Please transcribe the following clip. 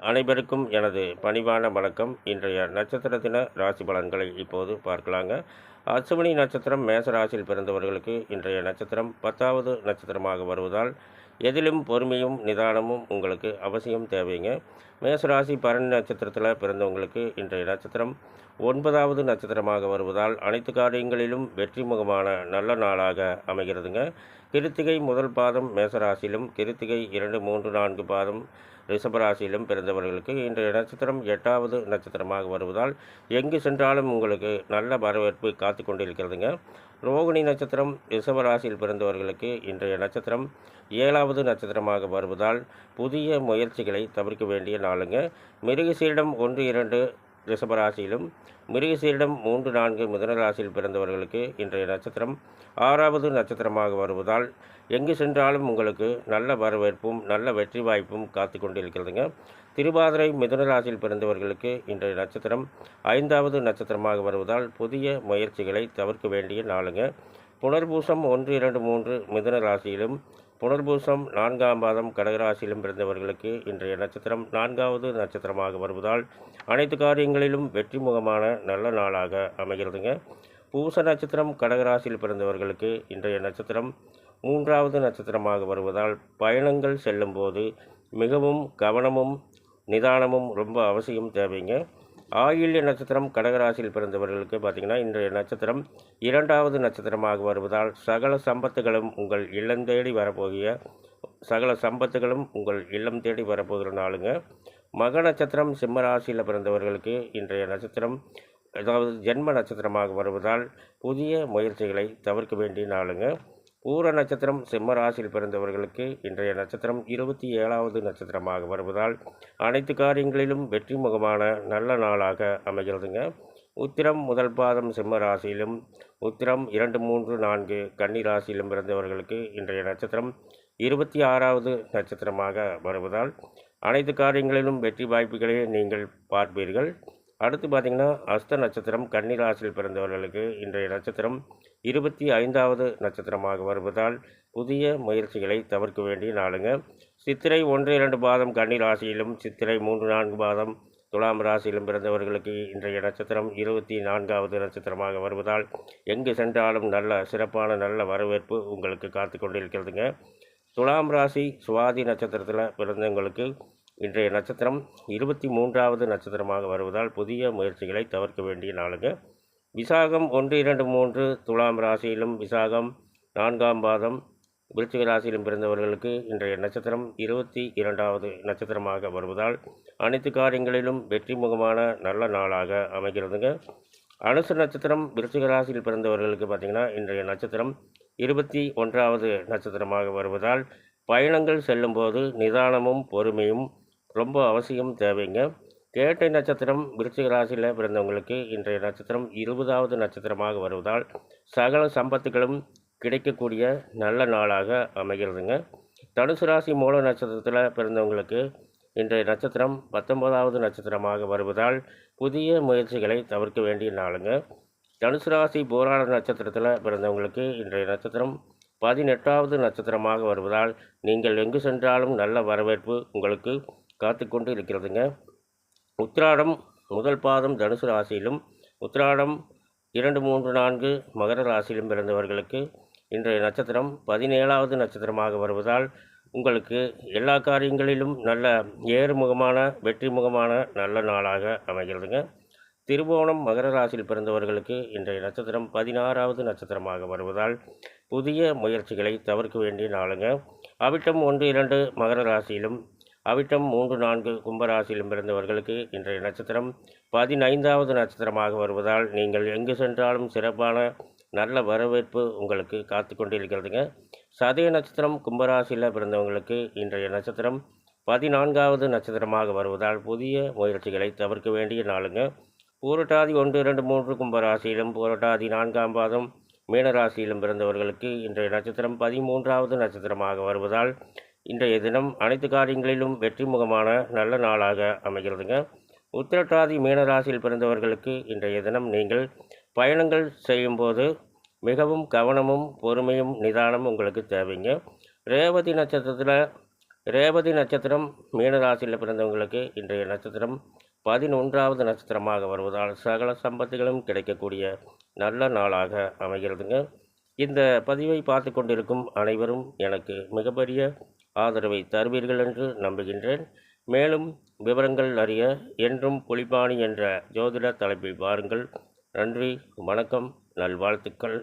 அனைவருக்கும் எனது பணிவான வணக்கம். இன்றைய நட்சத்திர தின ராசி பலன்களை இப்போது பார்க்கலாங்க. அசுவினி நட்சத்திரம் மேச ராசியில் பிறந்தவர்களுக்கு இன்றைய நட்சத்திரம் பத்தாவது நட்சத்திரமாக வருவதால் எதிலும் பொறுமையும் நிதானமும் உங்களுக்கு அவசியம் தேவைங்க. மேசராசி பரணி நட்சத்திரத்தில் பிறந்தவங்களுக்கு இன்றைய நட்சத்திரம் ஒன்பதாவது நட்சத்திரமாக வருவதால் அனைத்து காரியங்களிலும் வெற்றிமுகமான நல்ல நாளாக அமைகிறதுங்க. கிருத்திகை முதல் பாதம் மேசராசியிலும் கிருத்திகை இரண்டு மூன்று நான்கு பாதம் ரிஷபராசியிலும் பிறந்தவர்களுக்கு இன்றைய நட்சத்திரம் எட்டாவது நட்சத்திரமாக வருவதால் எங்கு சென்றாலும் உங்களுக்கு நல்ல வரவேற்பு காத்து கொண்டிருக்கிறதுங்க. ரோகிணி நட்சத்திரம் ரிஷபராசியில் பிறந்தவர்களுக்கு இன்றைய நட்சத்திரம் ஏழாவது நட்சத்திரமாக வருவதால் புதிய முயற்சிகளை தவிர்க்க வேண்டிய ஆளுங்க மிருகசீரிடம் ஒன்று இரண்டு ரிஷபராசியிலும் மிருகசீரிடம் மூன்று நான்கு மிதனராசியில் பிறந்தவர்களுக்கு இன்றைய நட்சத்திரம் ஆறாவது நட்சத்திரமாக வருவதால் எங்கு சென்றாலும் உங்களுக்கு நல்ல வரவேற்பும் நல்ல வெற்றி வாய்ப்பும் காத்து கொண்டிருக்கிறதுங்க. திருவாதிரை மிதுனராசியில் பிறந்தவர்களுக்கு இன்றைய நட்சத்திரம் ஐந்தாவது நட்சத்திரமாக வருவதால் புதிய முயற்சிகளை தவிர்க்க வேண்டிய நாளுங்க. புனர்பூசம் ஒன்று இரண்டு மூன்று மிதுன ராசியிலும் புனர்பூசம் நான்காம் பாதம் கடகராசியிலும் பிறந்தவர்களுக்கு இன்றைய நட்சத்திரம் நான்காவது நட்சத்திரமாக வருவதால் அனைத்து காரியங்களிலும் வெற்றி முகமான நல்ல நாளாக அமைகிறதுங்க. பூச நட்சத்திரம் கடகராசியில் பிறந்தவர்களுக்கு இன்றைய நட்சத்திரம் மூன்றாவது நட்சத்திரமாக வருவதால் பயணங்கள் செல்லும்போது மிகவும் கவனமும் நிதானமும் ரொம்ப அவசியம் தேவைங்க. ஆயில்ய நட்சத்திரம் கடகராசியில் பிறந்தவர்களுக்கு பார்த்திங்கன்னா இன்றைய நட்சத்திரம் இரண்டாவது நட்சத்திரமாக வருவதால் சகல சம்பத்துகளும் உங்கள் இல்லம் தேடி வரப்போகிய சகல சம்பத்துகளும் உங்கள் இல்லம் தேடி வரப்போகிற நாளுங்க. மக நட்சத்திரம் சிம்மராசியில் பிறந்தவர்களுக்கு இன்றைய நட்சத்திரம் அதாவது ஜென்ம நட்சத்திரமாக வருவதால் புதிய முயற்சிகளை தவிர்க்க வேண்டிய நாளுங்க. பூர நட்சத்திரம் சிம்ம ராசியில் பிறந்தவர்களுக்கு இன்றைய நட்சத்திரம் இருபத்தி ஏழாவது நட்சத்திரமாக வருவதால் அனைத்து காரியங்களிலும் வெற்றி முகமான நல்ல நாளாக அமைகிறதுங்க. உத்திரம் முதல் பாதம் சிம்ம ராசியிலும் உத்திரம் இரண்டு மூன்று நான்கு கன்னி ராசியிலும் பிறந்தவர்களுக்கு இன்றைய நட்சத்திரம் இருபத்தி ஆறாவது நட்சத்திரமாக வருவதால் அனைத்து காரியங்களிலும் வெற்றி வாய்ப்புகளை நீங்கள் பார்ப்பீர்கள். அடுத்து பார்த்திங்கன்னா அஸ்த நட்சத்திரம் கன்னி ராசியில் பிறந்தவர்களுக்கு இன்றைய நட்சத்திரம் இருபத்தி ஐந்தாவது நட்சத்திரமாக வருவதால் புதிய முயற்சிகளை தவிர்க்க வேண்டிய நாளுங்க. சித்திரை ஒன்று இரண்டு பாதம் கன்னி ராசியிலும் சித்திரை மூன்று நான்கு பாதம் துலாம் ராசியிலும் பிறந்தவர்களுக்கு இன்றைய நட்சத்திரம் இருபத்தி நான்காவது நட்சத்திரமாக வருவதால் எங்கு சென்றாலும் நல்ல சிறப்பான நல்ல வரவேற்பு உங்களுக்கு காத்து கொண்டிருக்கிறதுங்க. துலாம் ராசி சுவாதி நட்சத்திரத்தில் பிறந்தவங்களுக்கு இன்றைய நட்சத்திரம் இருபத்தி மூன்றாவது நட்சத்திரமாக வருவதால் புதிய முயற்சிகளை தவிர்க்க வேண்டிய நாளுங்க. விசாகம் ஒன்று இரண்டு மூன்று துலாம் ராசியிலும் விசாகம் நான்காம் பாதம் விருச்சிக ராசியிலும் பிறந்தவர்களுக்கு இன்றைய நட்சத்திரம் இருபத்தி இரண்டாவது நட்சத்திரமாக வருவதால் அனைத்து காரியங்களிலும் வெற்றி முகமான நல்ல நாளாக அமைகிறதுங்க. அனுசு நட்சத்திரம் விருச்சிக ராசியில் பிறந்தவர்களுக்கு பார்த்திங்கன்னா இன்றைய நட்சத்திரம் இருபத்தி ஒன்றாவது நட்சத்திரமாக வருவதால் பயணங்கள் செல்லும்போது நிதானமும் பொறுமையும் ரொம்ப அவசியம் தேவைங்க. கேட்டை நட்சத்திரம் விருச்சிக ராசியில் பிறந்தவங்களுக்கு இன்றைய நட்சத்திரம் இருபதாவது நட்சத்திரமாக வருவதால் சகல சம்பத்துகளும் கிடைக்கக்கூடிய நல்ல நாளாக அமைகிறதுங்க. தனுசு ராசி மூல நட்சத்திரத்தில் பிறந்தவங்களுக்கு இன்றைய நட்சத்திரம் பத்தொன்பதாவது நட்சத்திரமாக வருவதால் புதிய முயற்சிகளை தவிர்க்க வேண்டிய நாளுங்க. தனுசு ராசி போராட நட்சத்திரத்தில் பிறந்தவங்களுக்கு இன்றைய நட்சத்திரம் பதினெட்டாவது நட்சத்திரமாக வருவதால் நீங்கள் எங்கு சென்றாலும் நல்ல வரவேற்பு உங்களுக்கு காத்து கொண்டு இருக்கிறதுங்க. உத்திராடம் முதல் பாதம் தனுசு ராசியிலும் உத்திராடம் இரண்டு மூன்று நான்கு மகர ராசியிலும் பிறந்தவர்களுக்கு இன்றைய நட்சத்திரம் பதினேழாவது நட்சத்திரமாக வருவதால் உங்களுக்கு எல்லா காரியங்களிலும் நல்ல ஏறுமுகமான வெற்றி முகமான நல்ல நாளாக அமைகிறதுங்க. திருவோணம் மகர ராசியில் பிறந்தவர்களுக்கு இன்றைய நட்சத்திரம் பதினாறாவது நட்சத்திரமாக வருவதால் புதிய முயற்சிகளை தவிர்க்க வேண்டிய நாளுங்க. அவிட்டம் ஒன்று இரண்டு மகர ராசியிலும் அவிட்டம் மூன்று நான்கு கும்பராசியிலும் பிறந்தவர்களுக்கு இன்றைய நட்சத்திரம் பதினைந்தாவது நட்சத்திரமாக வருவதால் நீங்கள் எங்கு சென்றாலும் சிறப்பான நல்ல வரவேற்பு உங்களுக்கு காத்து கொண்டிருக்கிறதுங்க. சதய நட்சத்திரம் கும்பராசியில் பிறந்தவங்களுக்கு இன்றைய நட்சத்திரம் பதினான்காவது நட்சத்திரமாக வருவதால் புதிய முயற்சிகளை தவிர்க்க வேண்டிய நாளுங்க. பூரட்டாதி ஒன்று இரண்டு மூன்று கும்பராசியிலும் பூரட்டாதி நான்காம் பாதம் மீனராசியிலும் பிறந்தவர்களுக்கு இன்றைய நட்சத்திரம் பதிமூன்றாவது நட்சத்திரமாக வருவதால் இன்றைய தினம் அனைத்து காரியங்களிலும் வெற்றி முகமான நல்ல நாளாக அமைகிறதுங்க. உத்திரட்டாதி மீனராசியில் பிறந்தவர்களுக்கு இன்றைய தினம் நீங்கள் பயணங்கள் செய்யும்போது மிகவும் கவனமும் பொறுமையும் நிதானமும் உங்களுக்கு தேவைங்க. ரேவதி நட்சத்திரத்தில் ரேவதி நட்சத்திரம் மீனராசியில் பிறந்தவங்களுக்கு இன்றைய நட்சத்திரம் பதினொன்றாவது நட்சத்திரமாக வருவதால் சகல சம்பத்துகளும் கிடைக்கக்கூடிய நல்ல நாளாக அமைகிறதுங்க. இந்த பதிவை பார்த்து கொண்டிருக்கும் அனைவரும் எனக்கு மிகப்பெரிய ஆதரவை தருவீர்கள் என்று நம்புகின்றேன். மேலும் விவரங்கள் அறிய என்றும் புலிபாணி என்ற ஜோதிட தலைப்பை பாருங்கள் நன்றி வணக்கம் நல்வாழ்த்துக்கள்.